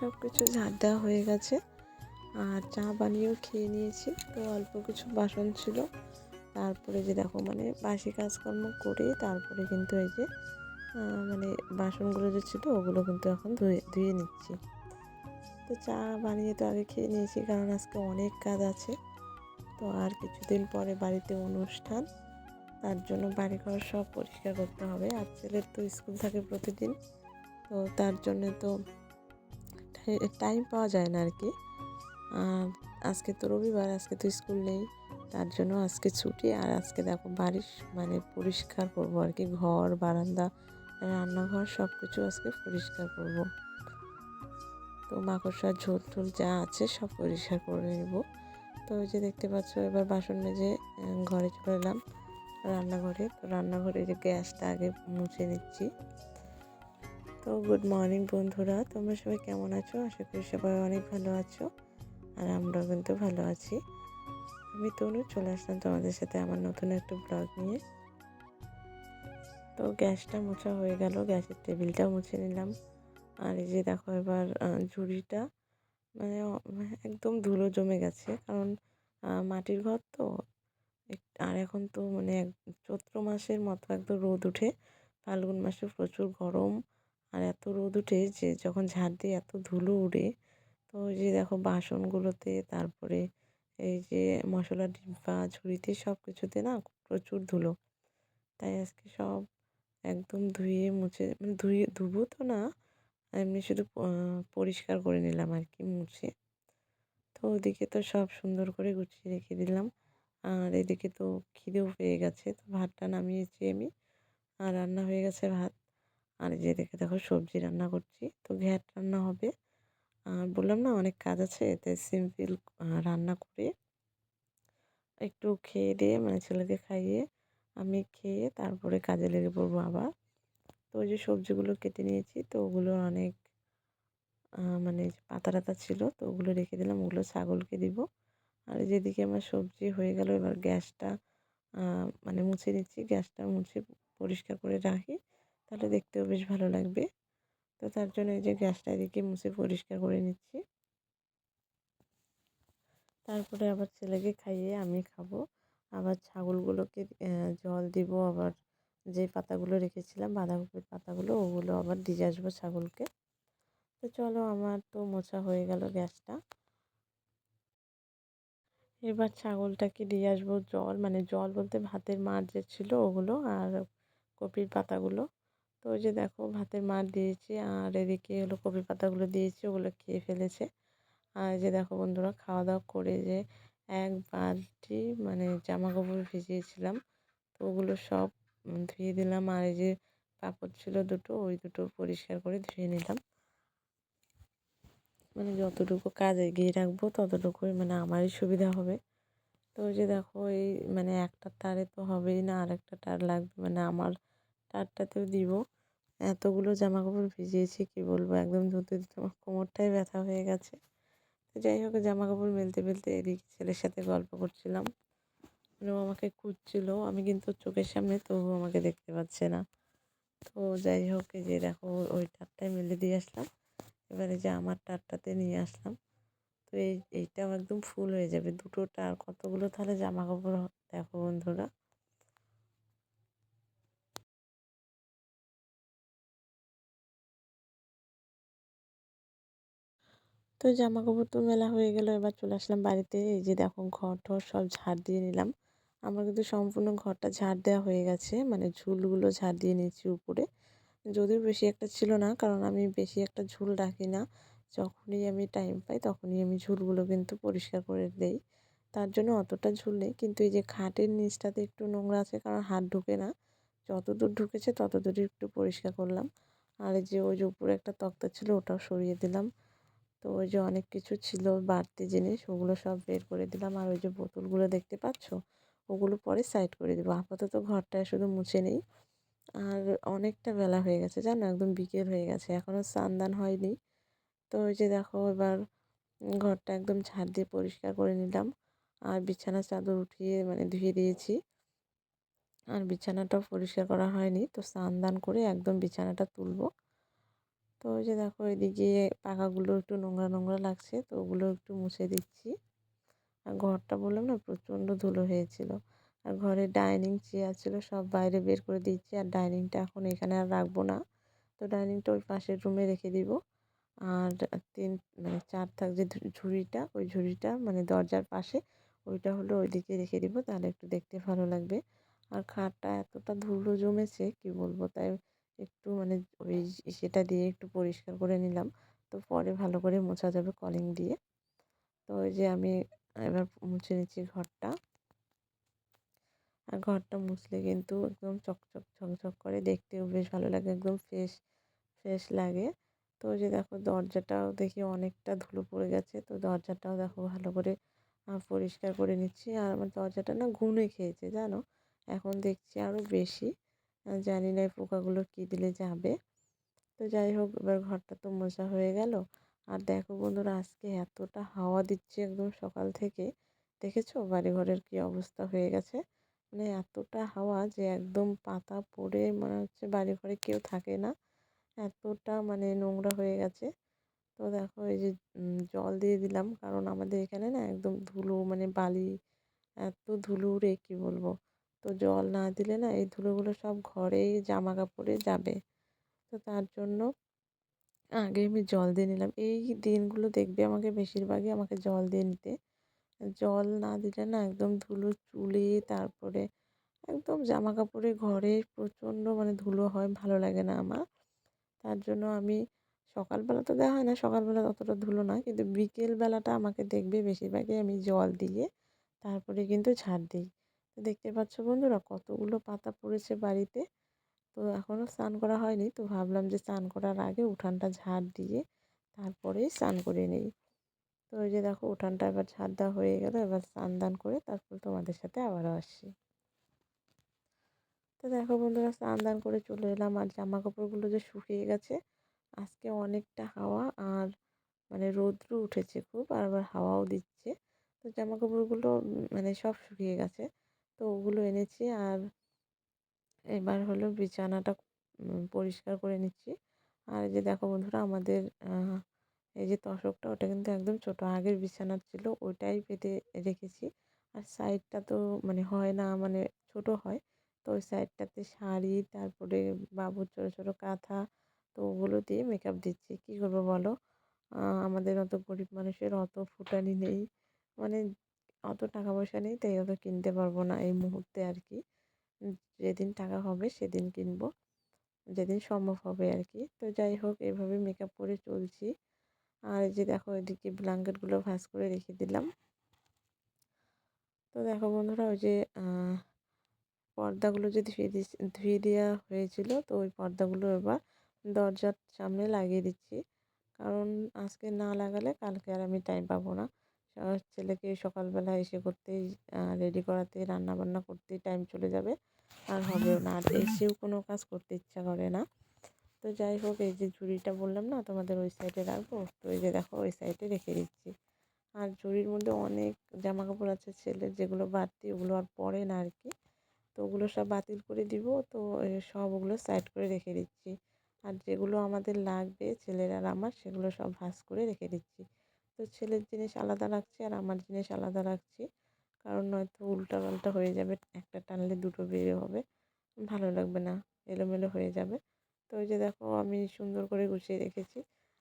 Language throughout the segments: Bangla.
সব কিছু ঝাড় দেওয়া হয়ে গেছে। আর চা বানিয়েও খেয়ে নিয়েছি। তো অল্প কিছু বাসন ছিল। তারপরে যে দেখো মানে বাসি কাজকর্ম করে তারপরে কিন্তু এই যে মানে বাসনগুলো যে ছিল ওগুলো কিন্তু এখন ধুয়ে ধুয়ে নিচ্ছি। তো চা বানিয়ে তো আগে খেয়ে নিয়েছি কারণ আজকে অনেক কাজ আছে। তো আর কিছুদিন পরে বাড়িতে অনুষ্ঠান। তার জন্য বাড়ি ঘর সব পরিষ্কার করতে হবে। আর ছেলের তো স্কুল থাকে প্রতিদিন। তো তার জন্য তো টাইম পাওয়া যায় না আর কি আজকে তো রবিবার, আজকে তো স্কুল নেই, তার জন্য আজকে ছুটি। আর আজকে দেখো বাড়ির মানে পরিষ্কার করব আর কি ঘর, বারান্দা, রান্নাঘর সব কিছু আজকে পরিষ্কার করব। তো মাকড়সার ঝোল টোল যা আছে সব পরিষ্কার করে নেব। তো ওই যে দেখতে পাচ্ছ, এবার বাসন মেজে ঘরে চলে এলাম রান্নাঘরে। তো রান্নাঘরে যে গ্যাসটা আগে মুছে নিচ্ছি। তো গুড মর্নিং বন্ধুরা, তোমরা সবাই কেমন আছো? আশা করি সবাই অনেক ভালো আছো, আর আমরাও কিন্তু ভালো আছি। আমি তনু, চলে আসলাম তোমাদের সাথে আমার নতুন একটা ব্লগ নিয়ে। তো গ্যাসটা মোছা হয়ে গেল, গ্যাসের টেবিলটা মুছে নিলাম। আর এই যে দেখো এবার ঝুড়িটা মানে একদম ধুলো জমে গেছে, কারণ মাটির ঘর তো। আর এখন তো মানে চৈত্র মাসের মতো একদম রোদ উঠে, ফাল্গুন মাসে প্রচুর গরম। আর এত রোদ উঠে যে যখন ঝাড় দিয়ে এত ধুলো উড়ে, তো ওই যে দেখো বাসনগুলোতে, তারপরে এই যে মশলার ডিব্বা, ঝুড়িতে সব কিছুতে না প্রচুর ধুলো। তাই আজকে সব একদম ধুয়ে মুছে মানে ধুয়ে, ধুবো তো না, এমনি শুধু পরিষ্কার করে নিলাম আর কি মুছে। তো ওদিকে তো সব সুন্দর করে গুছিয়ে রেখে দিলাম। আর এদিকে তো খিদেও পেয়ে গেছে, তো ভাতটা নামিয়েছি আমি। আর রান্না হয়ে গেছে ভাত। আর যে এদিকে দেখো সবজি রান্না করছি। তো ঘ্যাট রান্না হবে। আর বললাম না অনেক কাজ আছে, তাই সিম্পল রান্না করে একটু খেয়ে দিয়ে মানে ছেলেকে খাইয়ে আমি খেয়ে তারপরে কাজে লেগে পড়ব আবার। তো ওই যে সবজিগুলো কেটে নিয়েছি, তো ওগুলো অনেক মানে পাতা টাতা ছিল, তো ওগুলো রেখে দিলাম, ওগুলো ছাগলকে দিব। আর যেদিকে আমার সবজি হয়ে গেল, এবার গ্যাসটা মানে মুছে নিচ্ছি, গ্যাসটা মুছে পরিষ্কার করে রাখি। তাহলে দেখতেও বেশ ভালো লাগবে। তো তার জন্য এই যে গ্যাসটা এদিকে মুছে পরিষ্কার করে নিচ্ছি। তারপরে আবার ছেলেকে খাইয়ে আমি খাব। আবার ছাগলগুলোকে জল দিব, আবার যে পাতাগুলো রেখেছিলাম, বাঁধাকপির পাতাগুলো, ওগুলো আবার দিয়ে আসব ছাগলকে। তো চলো আমার তো মোছা হয়ে গেল গ্যাসটা। এবার ছাগলটাকে দিয়ে আসব জল মানে জল বলতে ভাতের মার যে ছিল ওগুলো আর কপির পাতাগুলো। তো ওই যে দেখো ভাতের মার দিয়েছি, আর এদিকে হলো কপি পাতাগুলো দিয়েছি, ওগুলো খেয়ে ফেলেছে। আর যে দেখো বন্ধুরা খাওয়া দাওয়া করে যে এক বালতি মানে জামা কাপড় ভিজিয়েছিলাম, তো ওগুলো সব ধুয়ে দিলাম। আর এই যে কাপড় ছিল দুটো, ওই দুটো পরিষ্কার করে ধুয়ে নিলাম। মানে যতটুকু কাজ এগিয়ে রাখব ততটুকুই মানে আমারই সুবিধা হবে। তো ওই যে দেখো এই মানে একটা তারে তো হবেই না আর একটা তার লাগবে মানে আমার তারটাতেও দিব। এতগুলো জামা কাপড় ভিজিয়েছি, কি বলব? একদম ধুতে ধুতে আমার কোমরটাই ব্যথা হয়ে গেছে। তো যাই হোক জামা কাপড় মেলতে মেলতে এদিকে ছেলের সাথে গল্প করছিলাম। মানে ও আমাকে খুঁজছিল, আমি কিন্তু চোখের সামনে তবু আমাকে দেখতে পাচ্ছে না। তো যাই হোক যে দেখো, ওই তারটাই মেলে দিয়ে আসলাম। এবারে যে আমার তারটাতে নিয়ে আসলাম। তো এই, এইটাও একদম ফুল হয়ে যাবে। দুটো তার কতগুলো? তাহলে জামা কাপড় দেখো বন্ধুরা। তো জামা কাপড় তো মেলা হয়ে গেল, এবার চলে আসলাম বাড়িতে। এই যে দেখো ঘর টর সব ঝাড় দিয়ে নিলাম। আমার কিন্তু সম্পূর্ণ ঘরটা ঝাড় দেওয়া হয়ে গেছে মানে ঝুলগুলো ঝাড় দিয়ে নিয়েছি উপরে। যদিও বেশি একটা ছিল না, কারণ আমি বেশি একটা ঝুল রাখি না। যখনই আমি টাইম পাই তখনই আমি ঝুলগুলো কিন্তু পরিষ্কার করে দেই। তার জন্য অতটা ঝুল নেই, কিন্তু এই যে খাটের নিচটাতে একটু নোংরা আছে, কারণ হাত ঢুকে না। যতদূর ঢুকেছে ততদূরই একটু পরিষ্কার করলাম। আর এই যে ওই যে উপরে একটা তক্তা ছিল ওটাও সরিয়ে দিলাম। তো ওই যে অনেক কিছু ছিল বাড়তি জিনিস, ওগুলো সব বের করে দিলাম। আর ওই যে বোতলগুলো দেখতে পাচ্ছ, ওগুলো পরে সাইড করে দেবো। আপাতত ঘরটায় শুধু মুছে নেই। আর অনেকটা বেলা হয়ে গেছে, জানো? একদম বিকেল হয়ে গেছে। এখনও স্নান হয়নি। তো ওই যে দেখো, এবার ঘরটা একদম ঝাড় দিয়ে পরিষ্কার করে নিলাম। আর বিছানার চাদর উঠিয়ে মানে ধুয়ে দিয়েছি। আর বিছানাটাও পরিষ্কার করা হয়নি। তো স্নান দান করে একদম বিছানাটা তুলবো। তো ওই যে দেখো এদিকে পাখাগুলো একটু নোংরা নোংরা লাগছে, তো ওগুলো একটু মুছে দিচ্ছি। আর ঘরটা বললাম না প্রচণ্ড ধুলো হয়েছিল। আর ঘরে ডাইনিং চেয়ার ছিল, সব বাইরে বের করে দিচ্ছি। আর ডাইনিংটা এখন এখানে আর রাখব না। তো ডাইনিংটা ওই পাশের রুমে রেখে দিব। আর তিন মানে চার থাক যে ঝুড়িটা, ওই ঝুড়িটা মানে দরজার পাশে, ওইটা হলো ওইদিকে রেখে দিব, তাহলে একটু দেখতে ভালো লাগবে। আর খাটটা এতটা ধুলো জমেছে, কি বলব, তাই একটু মানে ওই সেটা দিয়ে একটু পরিষ্কার করে নিলাম। তো পরে ভালো করে মোছা যাবে কলিং দিয়ে। তো ওই যে আমি এবার মুছে নিচ্ছি ঘরটা। আর ঘরটা মুছলে কিন্তু একদম চকচক, ঝকঝক করে দেখতেও বেশ ভালো লাগে, একদম ফ্রেশ ফ্রেশ লাগে। তো ওই যে দেখো দরজাটাও দেখি অনেকটা ধুলো পড়ে গেছে। তো দরজাটাও দেখো ভালো করে পরিষ্কার করে নিচ্ছি। আর আমার দরজাটা না ঘুনে খেয়েছে, জানো? এখন দেখছি আরও বেশি। জানি না পোকাগুলো কী দিলে যাবে। তো যাই হোক, এবার ঘরটা তো মোছা হয়ে গেল। আর দেখো বন্ধুরা, আজকে এতটা হাওয়া দিচ্ছে একদম সকাল থেকে। দেখেছ? বাড়ি ঘরের কী অবস্থা হয়ে গেছে। মানে এতটা হাওয়া যে একদম পাতা পড়ে মনে হচ্ছে বাড়ি ঘরে কেউ থাকে না। এতটা মানে নোংরা হয়ে গেছে। তো দেখো এই যে জল দিয়ে দিলাম। কারণ আমাদের এখানে না একদম ধুলো মানে বালি, এত ধুলো রে, কী বলব? তো জল না দিলে না এই ধুলোগুলো সব ঘরেই জামা কাপড়ে যাবে। তো তার জন্য আগে আমি জল দিয়ে নিলাম। এই দিনগুলো দেখবে আমাকে বেশিরভাগই আমাকে জল দিয়ে নিতে। জল না দিলে না একদম ধুলো চুলে তারপরে একদম জামা কাপড়ে ঘরে প্রচণ্ড মানে ধুলো হয়, ভালো লাগে না আমার। তার জন্য আমি সকালবেলা তো দেওয়া হয় না, সকালবেলা অতটা ধুলো না। কিন্তু বিকেলবেলাটা আমাকে দেখবে বেশিরভাগই আমি জল দিয়ে তারপরে কিন্তু ঝাড় দিই। দেখতে পাচ্ছ বন্ধুরা কতগুলো পাতা পড়েছে বাড়িতে। তো এখনও স্নান করা হয়নি, তো ভাবলাম যে স্নান করার আগে উঠানটা ঝাড় দিয়ে তারপরেই স্নান করে নিই। তো ওই যে দেখো উঠানটা এবার ঝাড় দেওয়া হয়ে গেল, এবার স্নান দান করে তারপর তোমাদের সাথে আবারও আসি তো দেখো বন্ধুরা স্নান দান করে চলে এলাম, আর জামা কাপড়গুলো যে শুকিয়ে গেছে, আজকে অনেকটা হাওয়া আর মানে রৌদ্র উঠেছে খুব, আর আবার হাওয়াও দিচ্ছে। তো জামা কাপড়গুলো মানে সব শুকিয়ে গেছে। তো ওগুলো এনেছি। আর এবার হলো বিছানাটা পরিষ্কার করে নিচ্ছি। আর যে দেখো বন্ধুরা আমাদের এই যে তশকটা ওটা কিন্তু একদম ছোট। আগের বিছানার ছিল ওইটাই পেতে রেখেছি। আর সাইডটা তো মানে হয় না মানে ছোট হয়। তো ওই সাইডটাতে শাড়ি, তারপরে বাবুর ছোটো ছোটো কাঁথা তো ওগুলো দিয়ে মেকআপ দিচ্ছি। কী করব বলো? আমাদের অত গরিব মানুষের অত ফুটানি নেই। মানে অত টাকা পয়সা নেই, তাই অত কিনতে পারব না এই মুহূর্তে আর কি যেদিন টাকা হবে সেদিন কিনবো, যেদিন সম্ভব হবে আর কি তো যাই হোক, এভাবে মেকআপ করে চলছি। আর যে দেখো, এদিকে ব্ল্যাঙ্কেটগুলো ভাঁজ করে রেখে দিলাম। তো দেখো বন্ধুরা, ওই যে পর্দাগুলো যে ধুয়ে ধুয়ে দেওয়া হয়েছিল, তো ওই পর্দাগুলো এবার দরজার সামনে লাগিয়ে দিচ্ছি। কারণ আজকে না লাগালে কালকে আর আমি টাইম পাবো না। ছেলেকে সকালবেলা এসে করতেই রেডি করাতে রান্না বান্না করতেই টাইম চলে যাবে। আর হবেও না। আর এসেও কোনো কাজ করতে ইচ্ছা করে না। তো যাই হোক, এই যে ঝুড়িটা বললাম না, তোমাদের ওই সাইডে রাখব। তো এই যে দেখো, ওই সাইডে রেখে দিচ্ছি। আর ঝুড়ির মধ্যে অনেক জামা কাপড় আছে ছেলের, যেগুলো বাড়তি, ওগুলো আর পরে না আর কি। তো ওগুলো সব বাতিল করে দিব। তো সব ওগুলো সাইড করে রেখে দিচ্ছি। আর যেগুলো আমাদের লাগবে, ছেলের আমার, সেগুলো সব ভাস করে রেখে দিচ্ছি। তো ছেলের জিনিস আলাদা রাখছি আর আমার জিনিস আলাদা রাখছি। কারণ নয়তো উল্টা পাল্টা হয়ে যাবে, একটা টানলে দুটো বেরিয়ে হবে। ভালো লাগবে না, এলোমেলো হয়ে যাবে। তো ওই যে দেখো, আমি সুন্দর করে গুছিয়ে রেখেছি।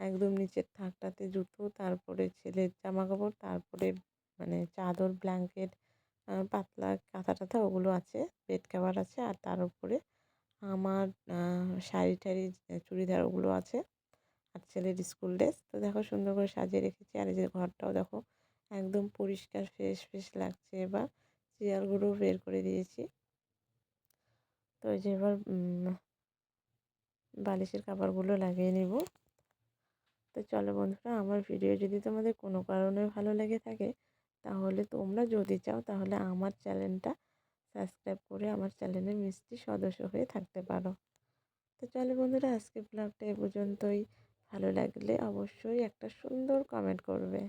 একদম নিচের থাকটাতে জুতো, তারপরে ছেলের জামা কাপড় তারপরে মানে চাদর, ব্ল্যাঙ্কেট পাতলা কাঁথা টাথা ওগুলো আছে, বেড কভার আছে, আর তার উপরে আমার শাড়ি টাড়ি চুড়িদার ওগুলো আছে। আর ছেলের স্কুল ড্রেস। তো দেখো সুন্দর করে সাজিয়ে রেখেছি। আর এই যে ঘরটাও দেখো একদম পরিষ্কার, ফ্রেশ ফ্রেশ লাগছে। এবার চেয়ারগুলো বের করে দিয়েছি। তো এই যে এবার বালিশের কাপড়গুলো লাগিয়ে নিব। তো চলো বন্ধুরা, আমার ভিডিও যদি তোমাদের কোনো কারণে ভালো লেগে থাকে, তাহলে তোমরা যদি চাও, তাহলে আমার চ্যানেলটা সাবস্ক্রাইব করে আমার চ্যানেলের মিষ্টি সদস্য হয়ে থাকতে পারো। তো চলো বন্ধুরা আজকে ব্লগটা এ পর্যন্তই। ভালো লাগলে অবশ্যই একটা সুন্দর কমেন্ট করবে।